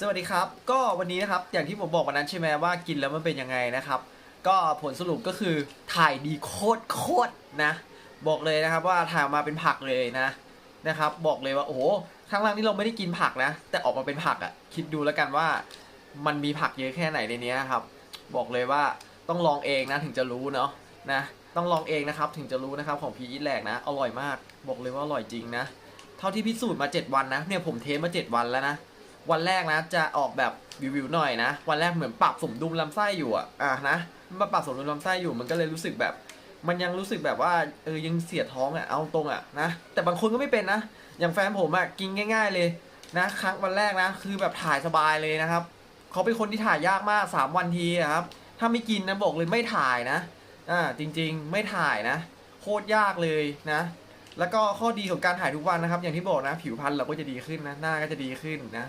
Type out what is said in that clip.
สวัสดีครับ ก็วันนี้นะครับอย่างที่ผมบอกวันนั้นใช่ไหมว่ากินแล้วมันเป็นยังไงนะครับ ก็ผลสรุปก็คือถ่ายดีโคตรโคตรนะ บอกเลยนะครับว่าถ่ายออกมาเป็นผักเลยนะนะครับ บอกเลยว่าโอ้โหข้างล่างนี่เราไม่ได้กินผักนะ แต่ออกมาเป็นผักอะ่ะ คิดดูแล้วกันว่ามันมีผักเยอะแค่ไหนในนี้ครับ บอกเลยว่าต้องลองเองนะถึงจะรู้เนาะนะต้องลองเองนะครับถึงจะรู้นะครับของพีอีทแหลกนะอร่อยมาก บอกเลยว่าอร่อยจริงนะเท่าที่พิสูจน์มา 7 วันนะเนี่ยผมเทสมา 7 วันแล้วนะ วันแรกนะจะออกแบบวิวๆหน่อยนะ วันแรกเหมือนปรับสมดุลลำไส้อยู่อะอะนะมันปรับสมดุลลำไส้อยู่มันก็เลยรู้สึกแบบ มันยังรู้สึกแบบว่าเออยังเสียท้องอะเอาตรงอะนะแต่บางคนก็ไม่เป็นนะอย่างแฟนผมอะกินง่าย ๆ เลยนะ ครั้งวันแรกนะ คือแบบถ่ายสบายเลยนะครับเขาเป็นคนที่ถ่ายยากมาก 3 วันทีครับ ถ้าไม่กินนะบอกเลยไม่ถ่ายนะอ่าจริงๆไม่ถ่ายนะ โคตรยากเลยนะ แล้วก็ข้อดีของการถ่ายทุกวันนะครับ อย่างที่บอกนะ ผิวพรรณเราก็จะดีขึ้นนะ หน้าก็จะดีขึ้นนะ